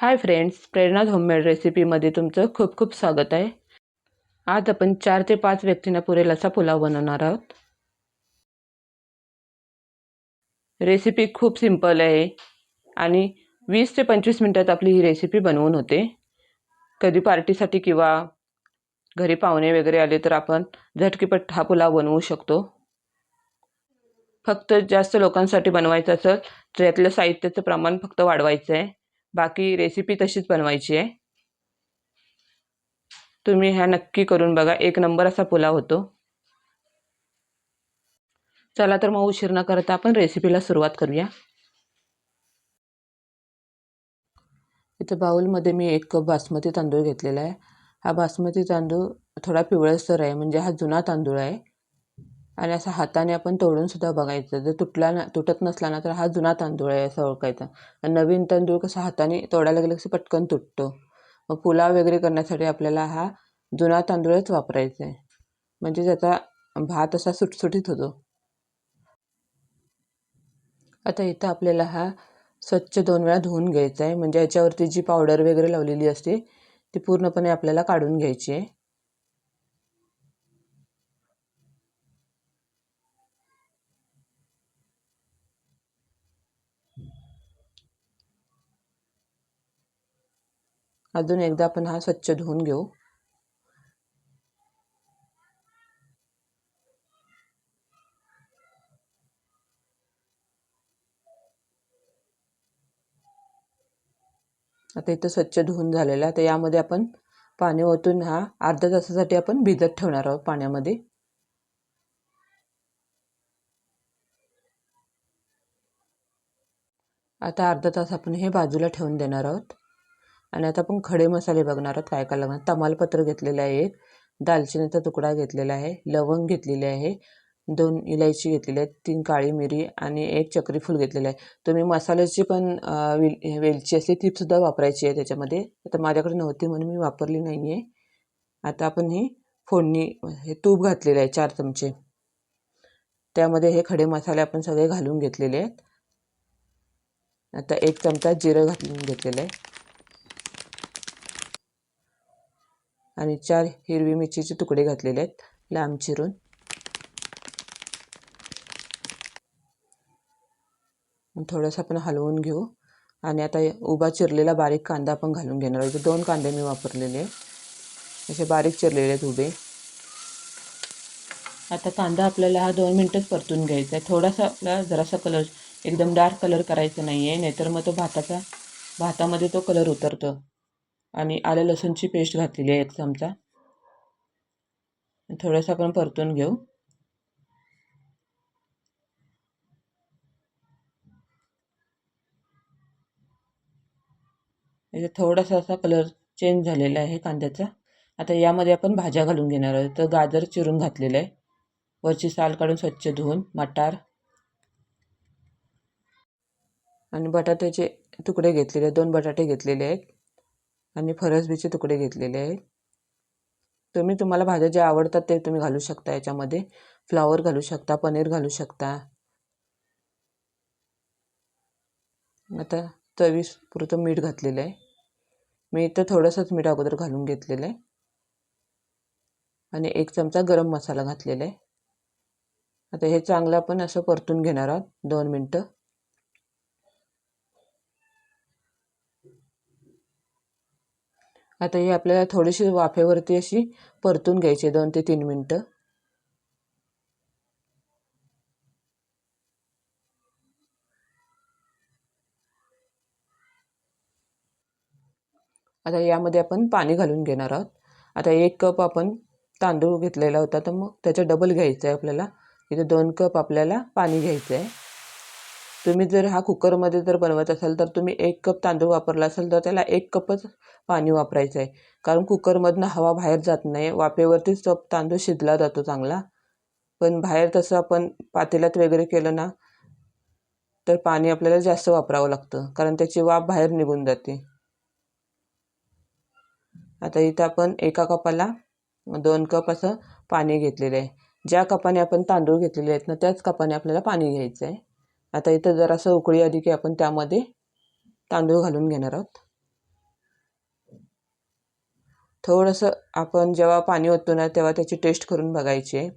Hi friends प्रेरणा homemade रेसिपीमध्ये तुमचं खूप खूप स्वागत आहे. आज आपण चार ते पाच व्यक्तींना पुरेल असा पुलाव बनवणार आहोत. रेसिपी खूप सिंपल आहे आणि वीस ते पंचवीस मिनटात आपली ही रेसिपी बनवून होते. कधी पार्टीसाठी किंवा घरी पाहुणे वगैरे आले तर आपण झटकीपट हा पुलाव बनवू शकतो. फक्त जास्त लोकांसाठी बनवायचं असेल तर यातलं साहित्याचं प्रमाण फक्त वाढवायचं आहे बाकी रेसिपी तशीच बनवायची आहे. तुम्ही ह्या नक्की करून बघा. एक नंबर असा पुलाव होतो. चला तर मग उशीर न करता आपण रेसिपीला सुरुवात करूया. इथं बाउलमध्ये मी एक कप बासमती तांदूळ घेतलेला आहे. हा बासमती तांदूळ थोडा पिवळसर आहे. म्हणजे हा जुना तांदूळ आहे. आणि असं हाताने आपण तोडून सुद्धा बघायचं. जर तुटला ना तुटत नसला ना तर हा जुना तांदूळ आहे असं ओळखायचा. आणि नवीन तांदूळ कसं हाताने तोडायला गेलं कसं पटकन तुटतो. मग पुलाव वगैरे करण्यासाठी आपल्याला हा जुना तांदूळच वापरायचा आहे. म्हणजे त्याचा भात असा सुटसुटीत होतो. आता इथं आपल्याला हा स्वच्छ दोन वेळा धुवून घ्यायचा आहे. म्हणजे याच्यावरती जी पावडर वगैरे लावलेली असते ती पूर्णपणे आपल्याला काढून घ्यायची आहे. अजून एकदा आपण हा स्वच्छ धुवून घेऊ. आता इथं स्वच्छ धुवून झालेला आहे. तर यामध्ये आपण पाणी ओतून हा अर्ध्या तासासाठी आपण भिजत ठेवणार आहोत पाण्यामध्ये. आता अर्धा तास आपण हे बाजूला ठेवून देणार आहोत. आणि आता आपण खडे मसाले बघणार आहोत काय काय लागणार. तमालपत्र घेतलेलं आहे एक दालचिनीचा तुकडा घेतलेला आहे लवंग घेतलेले आहे दोन इलायची घेतलेली आहे तीन काळी मिरी आणि एक चक्रीफूल घेतलेलं आहे. तुम्ही मसाल्याची पण वेल वेलची असते तीसुद्धा वापरायची आहे त्याच्यामध्ये. आता माझ्याकडे नव्हती म्हणून मी वापरली नाही आहे आता आपण ही फोडणी हे तूप घातलेलं आहे चार चमचे. त्यामध्ये हे खडे मसाले आपण सगळे घालून घेतलेले आहेत. आता एक चमचा जिरं घालून घेतलेलं आहे. आणि चार हिरवी मिरचीचे तुकडे घातलेले आहेत लांब चिरून. थोडंसं आपण हलवून घेऊ. आणि आता उभा चिरलेला बारीक कांदा आपण घालून घेणार आहोत. दोन कांदे मी वापरलेले असे बारीक चिरलेले आहेत उभे. आता कांदा आपल्याला हा दोन मिनटंच परतून घ्यायचा आहे. थोडासा आपला जरासा कलर एकदम डार्क कलर करायचा नाही आहे नाहीतर मग तो भाताचा भातामध्ये तो कलर उतरतो. आणि आलं लसूणची पेस्ट घातलेली आहे एक चमचा. थोडंसं आपण परतून घेऊ. याचा थोडासा असा कलर चेंज झालेला आहे कांद्याचा. आता यामध्ये आपण भाज्या घालून घेणार आहोत. तर गाजर चिरून घातलेलं आहे. वरची साल काढून स्वच्छ धुवून मटार. आणि बटाट्याचे तुकडे घेतलेले दोन बटाटे घेतलेले आहेत. आणि फरसबीचे तुकडे घेतलेले आहेत. तुम्ही तुम्हाला भाज्या ज्या आवडतात ते तुम्ही घालू शकता याच्यामध्ये. फ्लावर घालू शकता पनीर घालू शकता. आता चवीस पुरतं मीठ घातलेलं आहे. मी इथं थोडंसंच मीठ अगोदर घालून घेतलेलं आहे. आणि एक चमचा गरम मसाला घातलेला आहे. आता हे चांगलं आपण असं परतून घेणार आहोत. दोन मिनटं. आता ही आपल्याला थोडीशी वाफेवरती अशी परतून घ्यायची दोन ते तीन मिनटं. आता यामध्ये आपण पाणी घालून घेणार आहोत. आता एक कप आपण तांदूळ घेतलेला होता तर मग त्याच्या डबल घ्यायचं आहे आपल्याला. इथे दोन कप आपल्याला पाणी घ्यायचं आहे तुम्ही जर हा कुकरमध्ये जर बनवत असाल तर तुम्ही एक कप तांदूळ वापरला असेल तर त्याला एक कपच पाणी वापरायचं आहे. कारण कुकरमधनं हवा बाहेर जात नाही वाफेवरतीच तो तांदूळ शिजला जातो चांगला. पण बाहेर तसं आपण पातेल्यात वगैरे केलं ना तर पाणी आपल्याला जास्त वापरावं लागतं कारण त्याची वाफ बाहेर निघून जाते. आता इथं आपण एका कपाला दोन कप असं पाणी घेतलेलं आहे. ज्या कपाने आपण तांदूळ घेतलेले आहेत ना त्याच कपाने आपल्याला पाणी घ्यायचं आहे. आता इथं जरासं उकळी आली की आपण त्यामध्ये तांदूळ घालून घेणार आहोत. थोडंसं आपण जेव्हा पाणी ओततो ना तेव्हा त्याची टेस्ट करून बघायची आहे.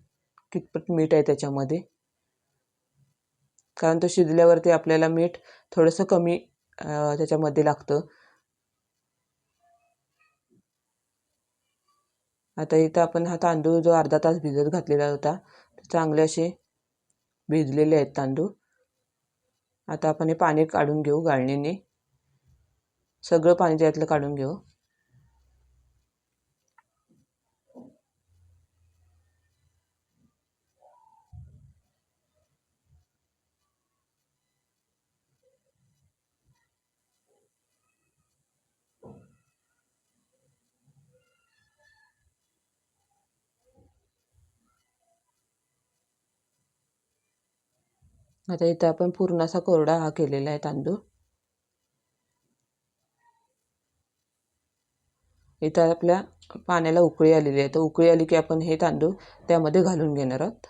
कितपत मीठ आहे त्याच्यामध्ये. कारण तो शिजल्यावरती आपल्याला मीठ थोडंसं कमी त्याच्यामध्ये लागतं. आता इथं आपण हा तांदूळ जो अर्धा तास भिजत घातलेला होता चांगले असे भिजलेले आहेत तांदूळ. आता आपण हे पाणी काढून घेऊ गाळणीने. सगळं पाणी त्यातलं काढून घेऊ. आता इथं आपण पूर्ण असा कोरडा हा केलेला आहे तांदूळ. इथं आपल्या पाण्याला उकळी आलेली आहे. तर उकळी आली की आपण हे तांदूळ त्यामध्ये घालून घेणार आहोत.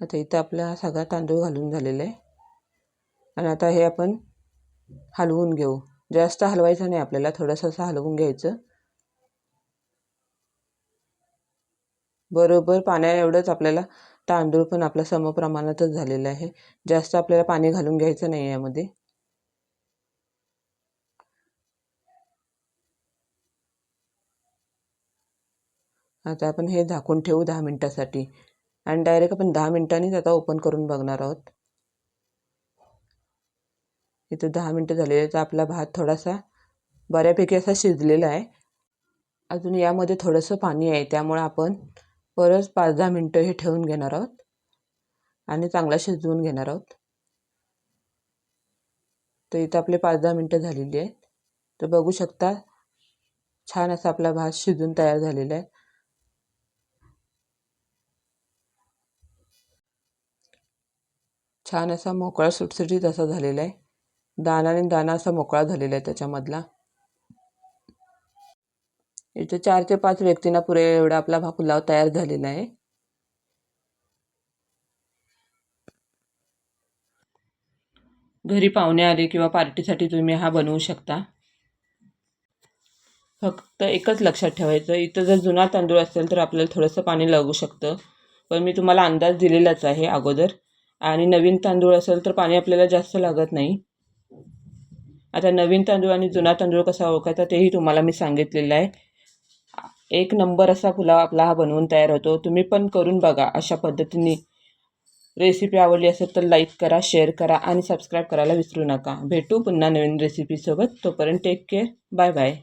आता इथं आपला हा सगळा तांदूळ घालून झालेला आहे. आणि आता हे आपण हलवून घेऊ. जास्त हलवायचं नाही आपल्याला. थोडंसं असं हलवून घ्यायचं. बरोबर पाण्या एवढंच आपल्याला तांदूळ पण आपला समप्रमाणातच झालेला आहे. जास्त आपल्याला पाणी घालून घ्यायचं नाही यामध्ये. आता आपण हे झाकून ठेवू दहा मिनटासाठी. आणि डायरेक्ट आपण दहा मिनटांनीच आता ओपन करून बघणार आहोत. इथं दहा मिनटं झालेली तर आपला भात थोडासा बऱ्यापैकी असा शिजलेला आहे. अजून यामध्ये थोडंसं पाणी आहे. त्यामुळे आपण परत पाच दहा मिनटं हे ठेवून घेणार आहोत. आणि चांगला शिजवून घेणार आहोत. तर इथं आपले पाच दहा मिनटं झालेली आहेत. तर बघू शकता छान असा आपला भात शिजून तयार झालेला आहे. छान असा मोकळा सुटसुटीत असा झालेला आहे. दाना आणि दाना असा मोकळा झालेला आहे त्याच्यामधला. इथं चार ते पाच व्यक्तींना पुरे एवढा आपला भाकुलाव तयार झालेला आहे. घरी पाहुणे आले किंवा पार्टीसाठी तुम्ही हा बनवू शकता. फक्त एकच लक्षात ठेवायचं इथं जर जुना तांदूळ असेल तर आपल्याला थोडंसं पाणी लागू शकतं. पण मी तुम्हाला अंदाज दिलेलाच आहे अगोदर. आणि नवीन तांदूळ असेल तर पाणी आपल्याला जास्त लागत नाही. आता नवीन तांदूळ आणि जुना तांदूळ कसा ओळखायचा तेही तुम्हाला मी सांगितलेलं आहे. एक नंबर असा पुलाव आपला हा बनवून तयार होतो. तुम्ही पण करून बघा अशा पद्धतीने रेसिपी आवडली असेल तर लाईक करा शेअर करा आणि सबस्क्राईब करायला विसरू नका. भेटू पुन्हा नवीन रेसिपीसोबत तोपर्यंत टेक केअर बाय बाय